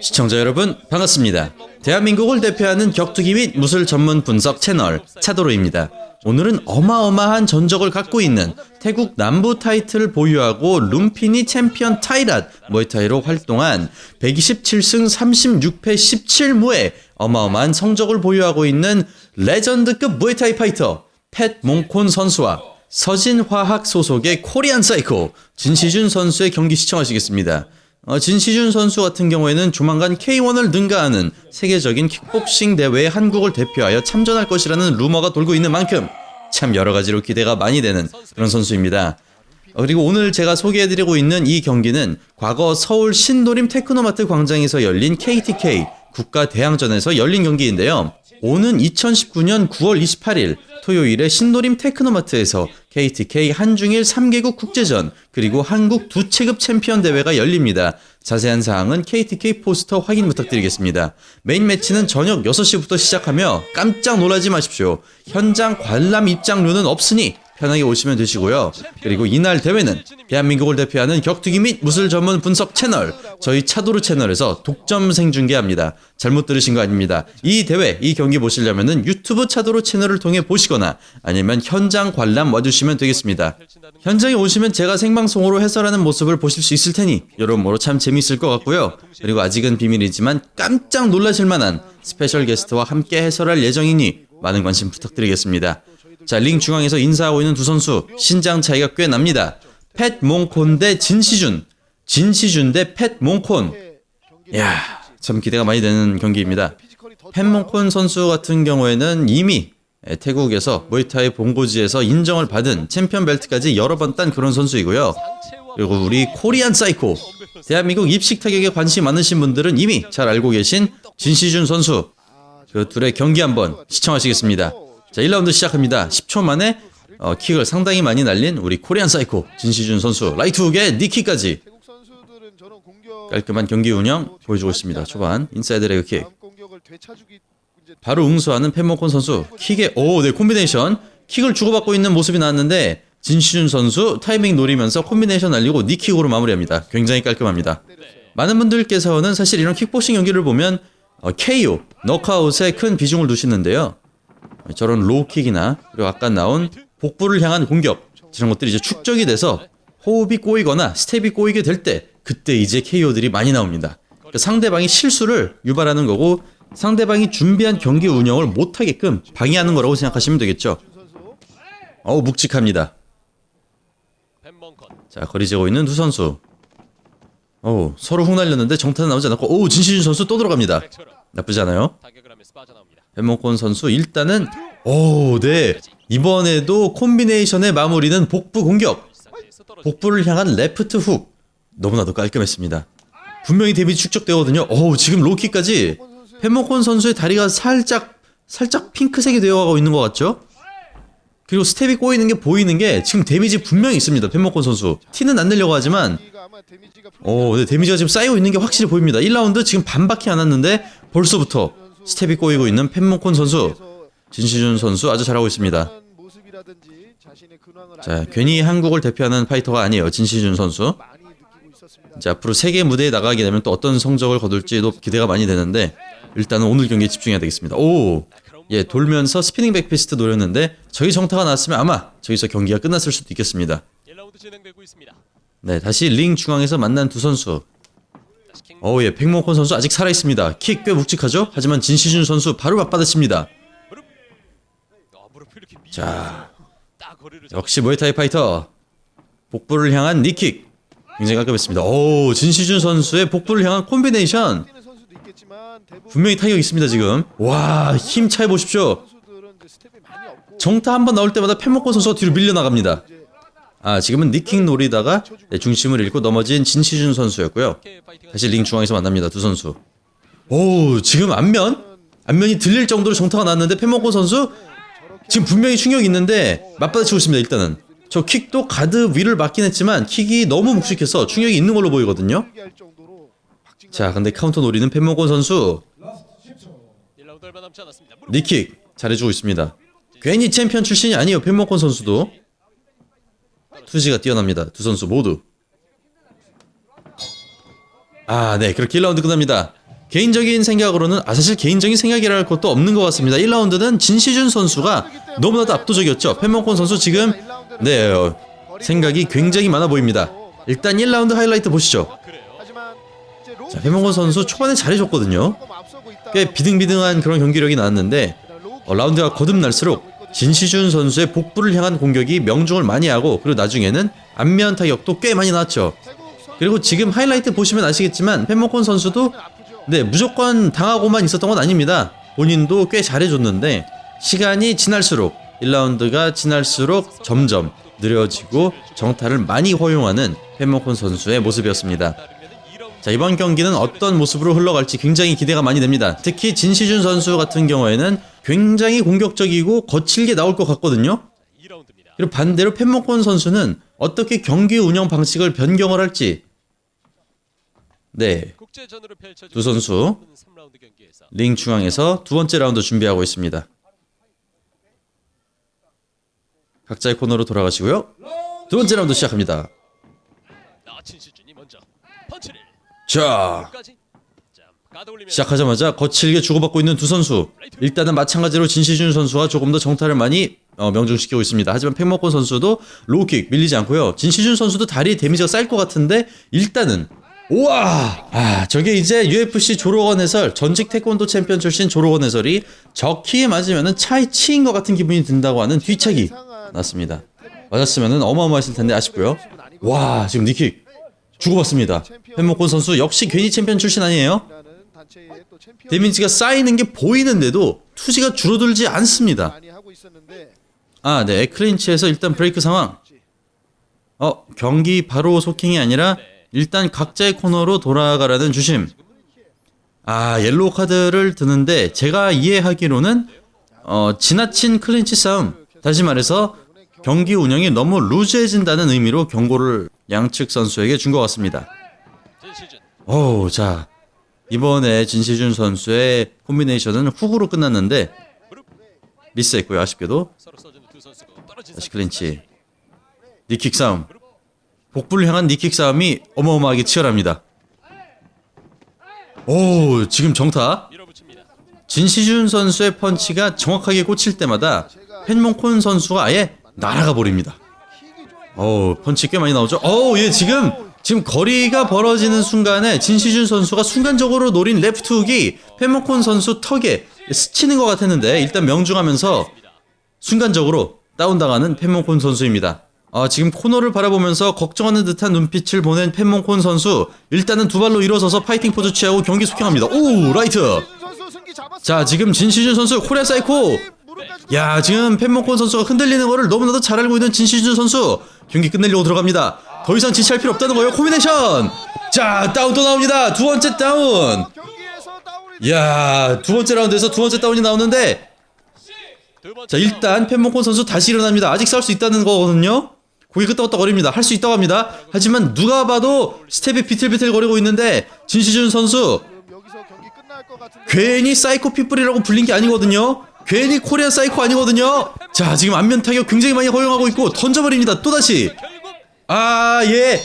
시청자 여러분 반갑습니다. 대한민국을 대표하는 격투기 및 무술 전문 분석 채널 차도로입니다. 오늘은 어마어마한 전적을 갖고 있는 태국 남부 타이틀을 보유하고 룸피니 챔피언 타이랏 모에타이로 활동한 127승 36패 17무의 어마어마한 성적을 보유하고 있는 레전드급 무에타이 파이터 팻 몽콘 선수와 서진화학 소속의 코리안 사이코 진시준 선수의 경기 시청하시겠습니다. 어, 진시준 선수 같은 경우에는 조만간 K1을 능가하는 세계적인 킥복싱 대회에 한국을 대표하여 참전할 것이라는 루머가 돌고 있는 만큼 참 여러 가지로 기대가 많이 되는 그런 선수입니다. 어, 그리고 오늘 제가 소개해드리고 있는 이 경기는 과거 서울 신도림 테크노마트 광장에서 열린 KTK 국가 대항전에서 열린 경기인데요. 오는 2019년 9월 28일 토요일에 신도림 테크노마트에서 KTK 한중일 3개국 국제전 그리고 한국 두 체급 챔피언 대회가 열립니다. 자세한 사항은 KTK 포스터 확인 부탁드리겠습니다. 메인 매치는 저녁 6시부터 시작하며 깜짝 놀라지 마십시오. 현장 관람 입장료는 없으니 편하게 오시면 되시고요. 그리고 이날 대회는 대한민국을 대표하는 격투기 및 무술 전문 분석 채널 저희 차도르 채널에서 독점 생중계합니다. 잘못 들으신 거 아닙니다. 이 대회, 이 경기 보시려면은 유튜브 차도르 채널을 통해 보시거나 아니면 현장 관람 와주시면 되겠습니다. 현장에 오시면 제가 생방송으로 해설하는 모습을 보실 수 있을 테니 여러모로 참 재미있을 것 같고요. 그리고 아직은 비밀이지만 깜짝 놀라실 만한 스페셜 게스트와 함께 해설할 예정이니 많은 관심 부탁드리겠습니다. 자, 링 중앙에서 인사하고 있는 두 선수 신장 차이가 꽤 납니다. 팻 몽콘 대 진시준, 진시준 대 팻 몽콘. 야, 참 기대가 많이 되는 경기입니다. 팻 몽콘 선수 같은 경우에는 이미 태국에서 모이타이 본고지에서 인정을 받은 챔피언 벨트까지 여러 번 딴 그런 선수이고요. 그리고 우리 코리안 사이코 대한민국 입식 타격에 관심 많으신 분들은 이미 잘 알고 계신 진시준 선수 그 둘의 경기 한번 시청하시겠습니다. 자, 1라운드 시작합니다. 10초 만에 어, 킥을 상당히 많이 날린 우리 코리안 사이코 진시준 선수 라이트 훅에 니킥까지 깔끔한 경기 운영 보여주고 있습니다. 초반 인사이드 레그 킥 다음 공격을 되찾기 이제 바로 응수하는 펜모콘 선수 킥의 오네 콤비네이션 킥을 주고받고 있는 모습이 나왔는데 진시준 선수 타이밍 노리면서 콤비네이션 날리고 니킥으로 마무리합니다. 굉장히 깔끔합니다. 많은 분들께서는 사실 이런 킥복싱 경기를 보면 어, KO, 너카웃에 큰 비중을 두시는데요. 저런 로우킥이나 그리고 아까 나온 복부를 향한 공격 저런 것들이 이제 축적이 돼서 호흡이 꼬이거나 스텝이 꼬이게 될 때 그때 이제 KO들이 많이 나옵니다. 그러니까 상대방이 실수를 유발하는 거고 상대방이 준비한 경기 운영을 못하게끔 방해하는 거라고 생각하시면 되겠죠. 어우 묵직합니다. 자 거리 재고 있는 두 선수. 어우 서로 훅 날렸는데 정타는 나오지 않았고 오 진시준 선수 또 들어갑니다. 나쁘지 않아요. 벤몽콘 선수 일단은 오네. 이번에도 콤비네이션의 마무리는 복부 공격. 복부를 향한 레프트 훅. 너무나도 깔끔했습니다. 분명히 데미지 축적되거든요. 어우 지금 로키까지 벤몽콘 선수의 다리가 살짝 살짝 핑크색이 되어가고 있는 것 같죠? 그리고 스텝이 꼬이는 게 보이는 게 지금 데미지 분명히 있습니다. 벤몽콘 선수. 티는 안 내려고 하지만 오, 네, 데미지가 지금 쌓이고 있는 게 확실히 보입니다. 1라운드 지금 반밖에 안 왔는데 벌써부터 스텝이 꼬이고 있는 펜모콘 선수, 진시준 선수 아주 잘하고 있습니다. 자, 괜히 한국을 대표하는 파이터가 아니에요. 진시준 선수. 이제 앞으로 세계 무대에 나가게 되면 또 어떤 성적을 거둘지도 기대가 많이 되는데 일단은 오늘 경기에 집중해야 되겠습니다. 오, 예, 돌면서 스피닝 백피스트 노렸는데 저기 정타가 났으면 아마 저기서 경기가 끝났을 수도 있겠습니다. 1라운드 진행되고 있습니다. 네, 다시 링 중앙에서 만난 두 선수. 어우 예, 백몽콘 선수 아직 살아 있습니다. 킥 꽤 묵직하죠? 하지만 진시준 선수 바로 맞받아칩니다. 자. 역시 모에타이 파이터. 복부를 향한 니킥. 굉장히 깔끔했습니다. 오, 진시준 선수의 복부를 향한 콤비네이션. 분명히 타격 있습니다, 지금. 와, 힘 차이 보십시오. 정타 한 번 나올 때마다 펜모콘 선수가 뒤로 밀려나갑니다. 아, 지금은 니킥 노리다가 네, 중심을 잃고 넘어진 진시준 선수였고요. 다시 링 중앙에서 만납니다, 두 선수. 오, 지금 안면? 안면이 들릴 정도로 정타가 났는데 펜모콘 선수 지금 분명히 충격이 있는데 맞받아치고 있습니다 일단은 저 킥도 가드 위를 맞긴 했지만 킥이 너무 묵직해서 충격이 있는 걸로 보이거든요 자 근데 카운터 노리는 펜모곤 선수 1라운드 얼마 남지 않았습니다. 무릎 니킥 잘해주고 있습니다 괜히 챔피언 출신이 아니에요 펜모곤 선수도 투지가 뛰어납니다 두 선수 모두 아 네 그렇게 1라운드 끝납니다 개인적인 생각으로는 아 사실 개인적인 생각이라 할 것도 없는 것 같습니다. 1라운드는 진시준 선수가 너무나도 압도적이었죠. 펜몽콘 선수 지금 네 어, 생각이 굉장히 많아 보입니다. 일단 1라운드 하이라이트 보시죠. 자, 배명건 선수 초반에 잘해줬거든요. 꽤 비등비등한 그런 경기력이 나왔는데 어, 라운드가 거듭날수록 진시준 선수의 복부를 향한 공격이 명중을 많이 하고 그리고 나중에는 안면 타격도 꽤 많이 나왔죠. 그리고 지금 하이라이트 보시면 아시겠지만 펜모콘 선수도. 네 무조건 당하고만 있었던 건 아닙니다. 본인도 꽤 잘해줬는데 시간이 지날수록 1라운드가 지날수록 점점 느려지고 정타를 많이 허용하는 펜모콘 선수의 모습이었습니다. 따르면은 2라운드 자 이번 경기는 어떤 모습으로 흘러갈지 굉장히 기대가 많이 됩니다. 특히 진시준 선수 같은 경우에는 굉장히 공격적이고 거칠게 나올 것 같거든요. 2라운드입니다. 그리고 반대로 펜모콘 선수는 어떻게 경기 운영 방식을 변경을 할지 네 두 선수 3라운드 경기에서 링 중앙에서 두 번째 라운드 준비하고 있습니다. 각자의 코너로 돌아가시고요. 두 번째 라운드 시작합니다. 나 진시준이 먼저 펀치를 자 시작하자마자 거칠게 주고받고 있는 두 선수. 일단은 마찬가지로 진시준 선수가 조금 더 정타를 많이 어, 명중시키고 있습니다. 하지만 팽목권 선수도 로우킥 밀리지 않고요. 진시준 선수도 다리에 데미지가 쌓일 것 같은데 일단은 우와! 아, 저게 이제 UFC 조로건 해설, 전직 태권도 챔피언 출신 조로건 해설이 저 키에 맞으면은 차에 치인 것 같은 기분이 든다고 하는 뒤차기 났습니다. 맞았으면은 어마어마했을 텐데 아쉽고요. 와, 지금 니킥 주고받습니다. 펜모콘 선수 역시 괜히 챔피언 출신 아니에요? 데미지가 쌓이는 게 보이는데도 투지가 줄어들지 않습니다. 아, 네. 클린치에서 일단 브레이크 상황. 어, 경기 바로 소킹이 아니라 일단 각자의 코너로 돌아가라는 주심. 아, 옐로우 카드를 드는데 제가 이해하기로는 어, 지나친 클린치 싸움. 다시 말해서 경기 운영이 너무 루즈해진다는 의미로 경고를 양측 선수에게 준 것 같습니다. 오, 자. 이번에 진시준 선수의 콤비네이션은 훅으로 끝났는데 미스했고요. 아쉽게도. 다시 클린치. 니킥 싸움. 복부를 향한 니킥 싸움이 어마어마하게 치열합니다. 오, 지금 정타. 진시준 선수의 펀치가 정확하게 꽂힐 때마다 펜몽콘 선수가 아예 날아가 버립니다. 오, 펀치 꽤 많이 나오죠. 오, 예, 지금 지금 거리가 벌어지는 순간에 진시준 선수가 순간적으로 노린 레프트 훅이 펜몽콘 선수 턱에 스치는 것 같았는데 일단 명중하면서 순간적으로 다운당하는 펜몽콘 선수입니다. 아, 지금 코너를 바라보면서 걱정하는 듯한 눈빛을 보낸 펜몽콘 선수 일단은 두 발로 일어서서 파이팅 포즈 취하고 경기 속행합니다. 오, 라이트. 자, 지금 진시준 선수 코리아 사이코. 야, 지금 펜몽콘 선수가 흔들리는 거를 너무나도 잘 알고 있는 진시준 선수. 경기 끝내려고 들어갑니다. 더 이상 지체할 필요 없다는 거예요. 코미네이션. 자, 다운 또 나옵니다. 두 번째 다운. 경기에서 다운이 야, 두 번째 라운드에서 두 번째 다운이 나오는데 자 일단 펜몽콘 선수 다시 일어납니다. 아직 싸울 수 있다는 거거든요. 고개 끄덕끄덕거립니다. 할 수 있다고 합니다. 하지만 누가 봐도 스텝이 비틀비틀거리고 있는데 진시준 선수 괜히 사이코 피플이라고 불린 게 아니거든요. 괜히 코리아 사이코 아니거든요. 자 지금 안면 타격 굉장히 많이 허용하고 있고 던져버립니다. 또 다시 결국 아 예.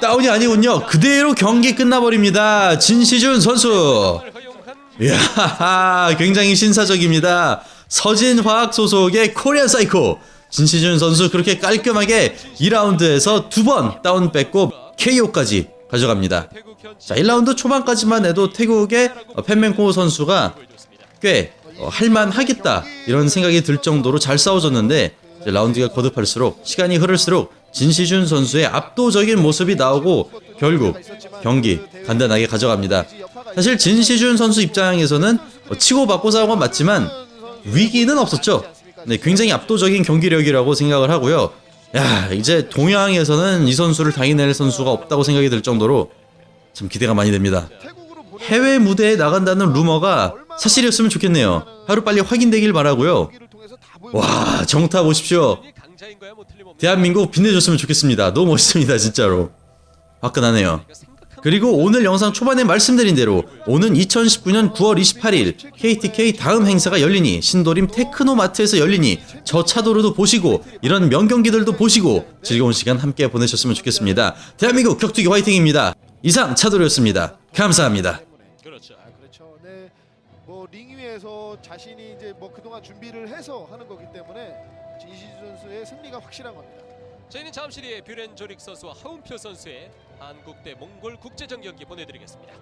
다운이 아니군요. 그대로 경기 끝나버립니다. 진시준 선수. 이야, 굉장히 신사적입니다. 서진화학 소속의 코리안 사이코. 진시준 선수 그렇게 깔끔하게 2라운드에서 두 번 다운 뺏고 KO까지 가져갑니다. 자, 1라운드 초반까지만 해도 태국의 어, 펜맨코 선수가. 꽤 어, 할만하겠다 이런 생각이 들 정도로 잘 싸워줬는데 이제 라운드가 거듭할수록 시간이 흐를수록 진시준 선수의 압도적인 모습이 나오고 결국 경기 간단하게 가져갑니다. 사실 진시준 선수 입장에서는 어, 치고 받고 싸운 건 맞지만 위기는 없었죠. 네, 굉장히 압도적인 경기력이라고 생각을 하고요. 야, 이제 동양에서는 이 선수를 당해낼 선수가 없다고 생각이 들 정도로 참 기대가 많이 됩니다. 해외 무대에 나간다는 루머가 사실이었으면 좋겠네요. 하루 빨리 확인되길 바라고요. 와, 정타 보십시오. 대한민국 빛내줬으면 좋겠습니다. 너무 멋있습니다, 진짜로. 화끈하네요. 그리고 오늘 영상 초반에 말씀드린 대로 오는 2019년 9월 28일 KTK 다음 행사가 열리니 신도림 테크노마트에서 열리니 저 차도로도 보시고 이런 명경기들도 보시고 즐거운 시간 함께 보내셨으면 좋겠습니다. 대한민국 격투기 화이팅입니다. 이상 차도로였습니다. 감사합니다. 뭐 링 위에서 자신이 이제 뭐 그동안 준비를 해서 하는 거기 때문에 이시주 선수의 승리가 확실한 겁니다. 저희는 잠시 뒤에 뷰렌 조릭 선수와 하운표 선수의 한국 대 몽골 국제전 경기 보내드리겠습니다.